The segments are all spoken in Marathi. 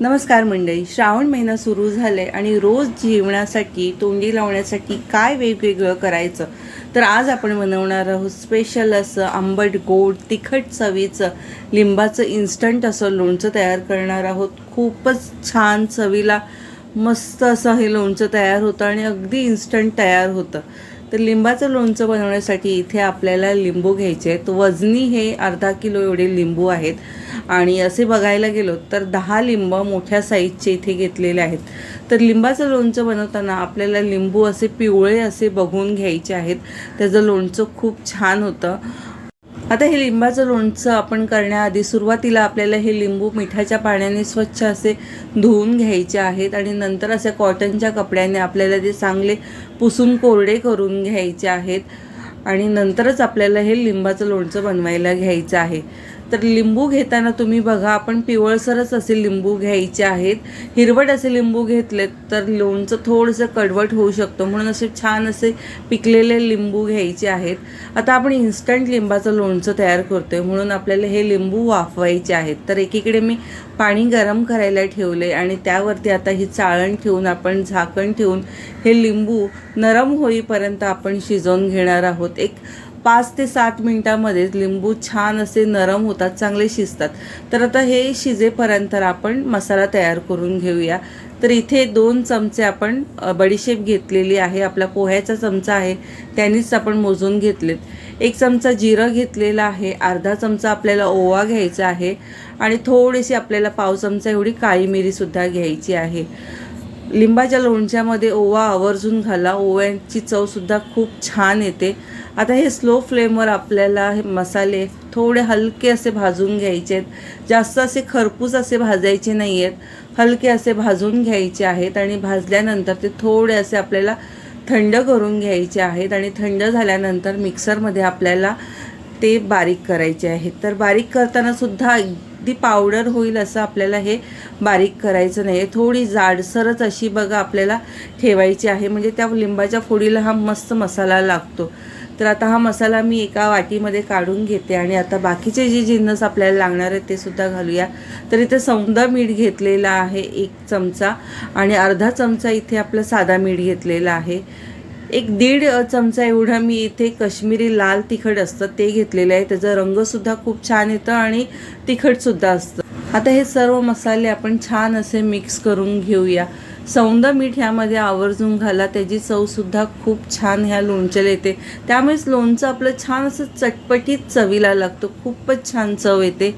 नमस्कार मंडळी. श्रावण महिना सुरू झाले आणि रोज जेवणासाठी तोंडी लावण्यासाठी काय वेगवेगळं करायचं? तर आज आपण बनवणार आहोत स्पेशल असं आंबट गोड तिखट चवीचं लिंबाचं इन्स्टंट असं लोणचं तयार करणार आहोत. खूपच छान चवीला मस्त असं हे लोणचं तयार होतं आणि अगदी इन्स्टंट तयार होतं. तर लिंबाचं लोणचं बनवण्यासाठी इथे आपल्याला लिंबू घ्यायचे आहेत. वजनी हे अर्धा किलो एवढे लिंबू आहेत. आणि असे बघायला गेलो तर दहा लिंब मोठ्या साईजचे इथे घेतलेले आहेत. तर लिंबाचं लोणचं बनवताना आपल्याला लिंबू असे पिवळे असे बघून घ्यायचे आहेत. त्याचं लोणचं खूप छान होतं. आता हे लिंबाचं लोणचं आपण करण्याआधी सुरुवातीला आपल्याला हे लिंबू मिठाच्या पाण्याने स्वच्छ असे धुवून घ्यायचे आहेत आणि नंतर असे कॉटनच्या कपड्याने आपल्याला ते चांगले पुसून कोरडे करून घ्यायचे आहेत. आणि नंतरच आपल्याला हे लिंबाचं लोणचं बनवायला घ्यायचं आहे. तर लिंबू घेताना तुम्ही बघा आपण पिवळसरच असे लिंबू घ्यायचे आहेत. हिरवट असे लिंबू घेतलेत तर लोणचं थोडंसं कडवट होऊ शकतो. म्हणून असे छान असे पिकलेले लिंबू घ्यायचे आहेत. आता आपण इन्स्टंट लिंबाचं लोणचं तयार करतो आहे म्हणून आपल्याला हे लिंबू वाफवायचे आहेत. तर एकीकडे मी पाणी गरम करायला ठेवले आणि त्यावरती आता ही चाळण ठेवून आपण झाकण ठेवून हे लिंबू नरम होईपर्यंत आपण शिजवून घेणार आहोत. एक पाच ते सात मिनटामध्येच लिंबू छान असे नरम होतात चांगले शिजतात. तर आता हे शिजेपर्यंत आपण मसाला तयार करून घेऊया. तर इथे दोन चमचे आपण बडीशेप घेतलेली आहे. आपला पोह्याचा चमचा आहे त्यांनीच आपण मोजून घेतलेत. एक चमचा जिरं घेतलेला आहे अर्धा चमचा आपल्याला ओवा घ्यायचा आहे आणि थोडीशी आपल्याला पाव चमचा एवढी काळी मिरीसुद्धा घ्यायची आहे. लिंबाच्या लोणच्यामध्ये ओवा आवर्जून घाला. ओव्यांची चवसुद्धा खूप छान येते. आता हे स्लो फ्लेमवर आपल्याला हे मसाले थोडे हलके असे भाजून घ्यायचे आहेत. जास्त असे खरपूस असे भाजायचे नाही आहेत हलके असे भाजून घ्यायचे आहेत आणि भाजल्यानंतर ते थोडे असे आपल्याला थंड करून घ्यायचे आहेत आणि थंड झाल्यानंतर मिक्सरमध्ये आपल्याला ते बारीक करायचे आहेत. तर बारीक करतानासुद्धा अगदी पावडर होईल असं आपल्याला हे बारीक करायचं नाही आहे थोडी जाडसरच अशी बघा आपल्याला ठेवायची आहे. म्हणजे त्या लिंबाच्या फोडीला हा मस्त मसाला लागतो. तर आता हा मसाला मी एका वाटीमध्ये काढून घेते आणि आता बाकीचे जे जिन्नस आपल्याला लागणार आहेत ते सुद्धा घालूया. तर इथे सौंदा मीठ घेतलेला आहे एक चमचा आणि अर्धा चमचा इथे आपलं साधा मीठ घेतलेला आहे. एक दीड चमचा एवढा मी इथे कश्मीरी लाल तिखट असतं ते घेतलेलं आहे. त्याचा रंगसुद्धा खूप छान येतं आणि तिखटसुद्धा असतं. आता हे सर्व मसाले आपण छान असे मिक्स करून घेऊया. सौंदा मीठ ह्यामध्ये आवर्जून घाला त्याची चवसुद्धा खूप छान ह्या लोणच्याला येते. त्यामुळेच लोणचं आपलं छान असं चटपटीत चवीला लागतं खूपच छान चव येते.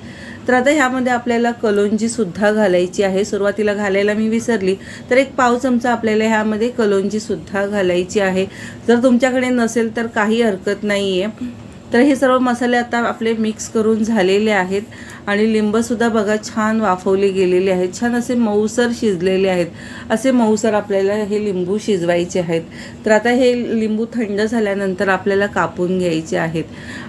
तर आता ह्यामध्ये आपल्याला कलोंजीसुद्धा घालायची आहे. सुरुवातीला घालायला मी विसरली तर एक पाव चमचा आपल्याला ह्यामध्ये कलोंजीसुद्धा घालायची आहे. जर तुमच्याकडे नसेल तर काही हरकत नाही आहे तर हे सर्व मसाले आता आपले मिक्स करून झालेले आहेत. आणि लिंबसुद्धा बघा छान वाफवले गेलेले आहेत. छान असे मऊसर शिजलेले आहेत. असे मऊसर आपल्याला हे लिंबू शिजवायचे आहेत. तर आता हे लिंबू थंड झाल्यानंतर आपल्याला कापून घ्यायचे आहेत.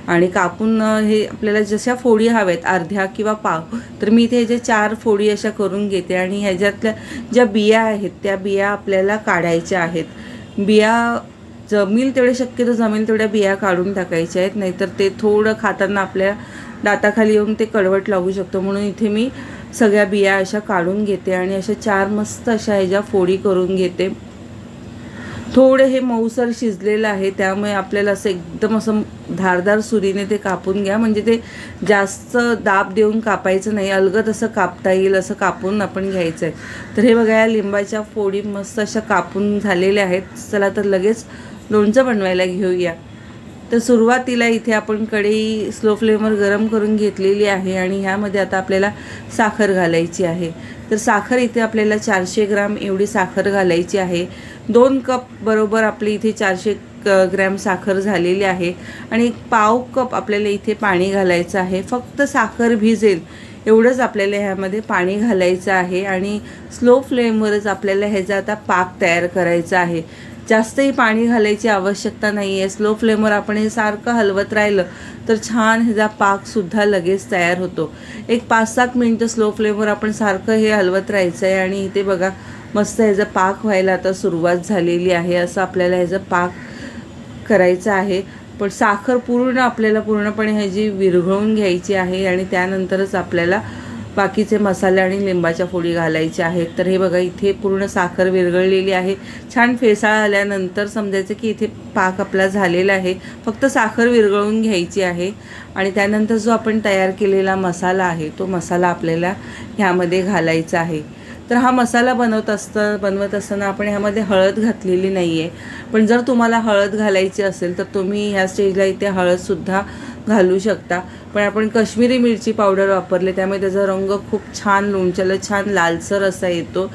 आणि कापून हे आपल्याला जशा फोडी हव्यात अर्ध्या किंवा पाव तर मी इथे जे चार फोडी अशा करून घेते. आणि ह्याच्यातल्या ज्या बिया आहेत त्या बिया आपल्याला काढायच्या आहेत. बिया जमेल तेवढे शक्यतो जमेल तेवढ्या बिया काढून टाकायच्या आहेत नाहीतर ते थोडं खाताना आपल्या दाताखाली येऊन ते कडवट लागू शकतो. म्हणून इथे मी सगळ्या बिया अशा काढून घेते आणि अशा चार मस्त अशा ह्याच्या फोडी करून घेते. थोडे हे मऊसर शिजलेलं आहे त्यामुळे आपल्याला असं एकदम असं धारदार सुरीने ते कापून घ्या. म्हणजे ते जास्त दाब देऊन कापायचं नाही अलगद असं कापता येईल असं कापून आपण घ्यायचं आहे तर हे बघा या लिंबाच्या फोडी मस्त अशा कापून झालेल्या आहेत. चला तर लगेच लोणचं बनवायला घेऊया. तर सुरुवातीला इथे आपण कढई स्लो फ्लेमवर गरम करून घेतलेली आहे आणि ह्यामध्ये आता आपल्याला साखर घालायची आहे. तर साखर इथे आपल्याला चारशे ग्राम एवढी साखर घालायची आहे. दोन कप बरोबर आपली इथे चारशे क- ग्रॅम साखर झालेली आहे आणि एक पाव कप आपल्याला इथे पाणी घालायचं आहे. फक्त साखर भिजेल एवढंच आपल्याला ह्यामध्ये पाणी घालायचं आहे आणि स्लो फ्लेमवरच आपल्याला ह्याचा आता पाक तयार करायचा आहे. जास्तही पाणी घालायची आवश्यकता नाही आहे स्लो फ्लेमवर आपण हे सारखं हलवत राहिलं तर छान ह्याचा पाकसुद्धा लगेच तयार होतो. एक पाच सात मिनटं स्लो फ्लेमवर आपण सारखं हे हलवत राहायचं आहे आणि इथे बघा मस्त ह्याचा पाक व्हायला आता सुरुवात झालेली आहे. असं आपल्याला ह्याचा पाक करायचा आहे. पण साखर पूर्ण आपल्याला पूर्णपणे ह्याची विरघळून घ्यायची आहे आणि त्यानंतरच आपल्याला बाकीचे मसाले आणि लिंबाच्या फोडी घालायच्या आहेत. तर हे बघा इथे पूर्ण साखर विरघळलेली आहे. छान फेसाळ आल्यानंतर समजायचं की इथे पाक आपला झालेला आहे. फक्त साखर विरघळून घ्यायची आहे. आणि त्यानंतर जो आपण तयार केलेला मसाला आहे तो मसाला आपल्याला ह्यामध्ये घालायचा आहे. तर हा मसाला बनवत असता बनवत असताना आपण ह्यामध्ये हळद घातलेली नाही आहे पण जर तुम्हाला हळद घालायची असेल तर तुम्ही ह्या स्टेजला इथे हळदसुद्धा घालू शकता. पण आपण काश्मीरी मिरची पावडर वापरले त्यामुळे त्याचा रंग खूप छान लोणच्याला छान लालसर असा येतो.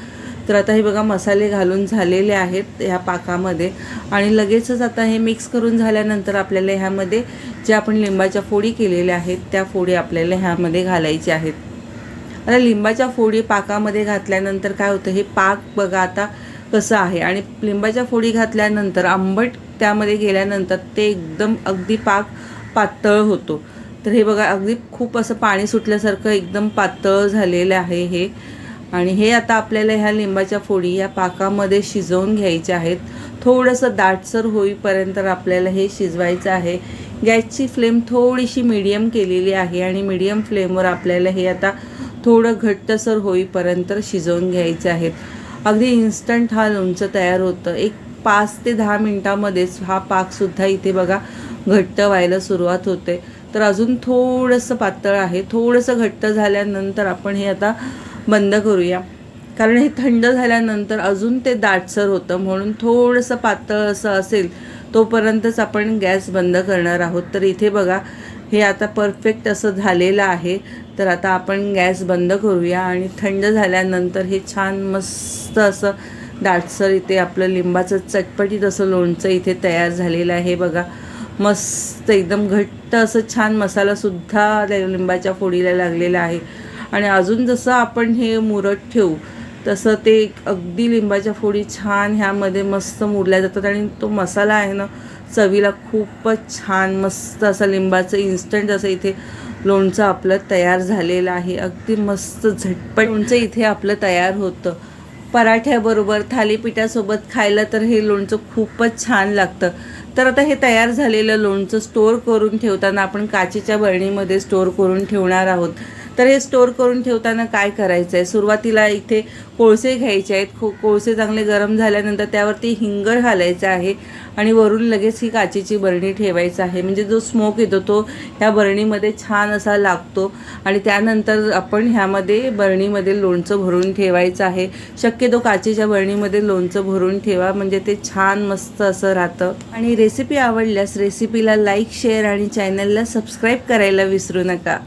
तर आता हे बघा मसाले घालून झालेले आहेत ह्या पाकामध्ये. आणि लगेचच आता हे मिक्स करून झाल्यानंतर आपल्याला ह्यामध्ये जे आपण लिंबाच्या फोडी केलेल्या आहेत त्या फोडी आपल्याला ह्यामध्ये घालायच्या आहेत. आता लिंबाच्या फोडी पाकामध्ये घातल्यानंतर काय होतं हे पाक बघा आता कसं आहे. आणि लिंबाच्या फोडी घातल्यानंतर आंबट त्यामध्ये गेल्यानंतर ते एकदम अगदी पाक पातळ होतो. तर हे बघा अगदी खूप असं पाणी सुटल्यासारखं एकदम पातळ झालेलं आहे हे. आणि हे आता आपल्याला ह्या लिंबाच्या फोडी या पाकामध्ये शिजवून घ्यायच्या आहेत. थोडंसं दाटसर होईपर्यंत आपल्याला हे शिजवायचं आहे. गॅसची फ्लेम थोडीशी मीडियम केलेली आहे आणि मीडियम फ्लेमवर आपल्याला हे आता थोडं घट्टसर होईपर्यंत शिजवून घ्यायचे आहेत. अगदी इन्स्टंट हा लोणचं तयार होतं. एक पाच ते दहा मिनटामध्येच हा पाकसुद्धा इथे बघा घट्ट व्हायला सुरुवात होते. तर अजून थोडंसं पातळ आहे. थोडंसं घट्ट झाल्यानंतर आपण हे आता बंद करूया. कारण हे थंड झाल्यानंतर अजून ते दाटसर होतं. म्हणून थोडंसं पातळ असं असेल तोपर्यंतच आपण गॅस बंद करणार आहोत. तर इथे बघा हे आता परफेक्ट असं झालेलं आहे. तर आता आपण गॅस बंद करूया आणि थंड झाल्यानंतर हे छान मस्त असं दाटसर इथे आपलं लिंबाचं चटपटीत असं लोणचं इथे तयार झालेलं आहे. बघा मस्त एकदम घट्ट असं छान मसालासुद्धा लिंबाच्या फोडीला लागलेला आहे. आणि अजून जसं आपण हे मुरत ठेवू तसं ते अगदी लिंबाच्या फोडी छान ह्यामध्ये मस्त मुरल्या जातात. आणि तो मसाला आहे ना चवीला खूपच छान मस्त असं लिंबाचं इन्स्टंट असं इथे लोणचं आपलं तयार झालेलं आहे. अगदी मस्त झटपट लोणचं इथे आपलं तयार होतं. पराठ्याबरोबर थालीपीठासोबत खायला तर हे लोणचं खूपच छान लागतं. तर आता हे तयार झालेलं लोणचं स्टोअर करून ठेवताना आपण काचेच्या बरणीमध्ये स्टोअर करून ठेवणार आहोत. तर हे स्टोअर करून ठेवताना काय करायचं आहे सुरुवातीला इथे कोळसे घ्यायचे आहेत. खो कोळसे चांगले गरम झाल्यानंतर त्यावरती हिंग घालायचं आहे आणि वरून लगेच ही काचेची बरणी ठेवायचं आहे. म्हणजे जो स्मोक येतो तो ह्या बरणीमध्ये छान असा लागतो आणि त्यानंतर आपण ह्यामध्ये बरणीमध्ये लोणचं भरून ठेवायचं आहे. शक्यतो काचेच्या बरणीमध्ये लोणचं भरून ठेवा म्हणजे ते छान मस्त असं राहतं. आणि रेसिपी आवडल्यास रेसिपीला लाईक शेअर आणि चॅनलला सबस्क्राईब करायला विसरू नका.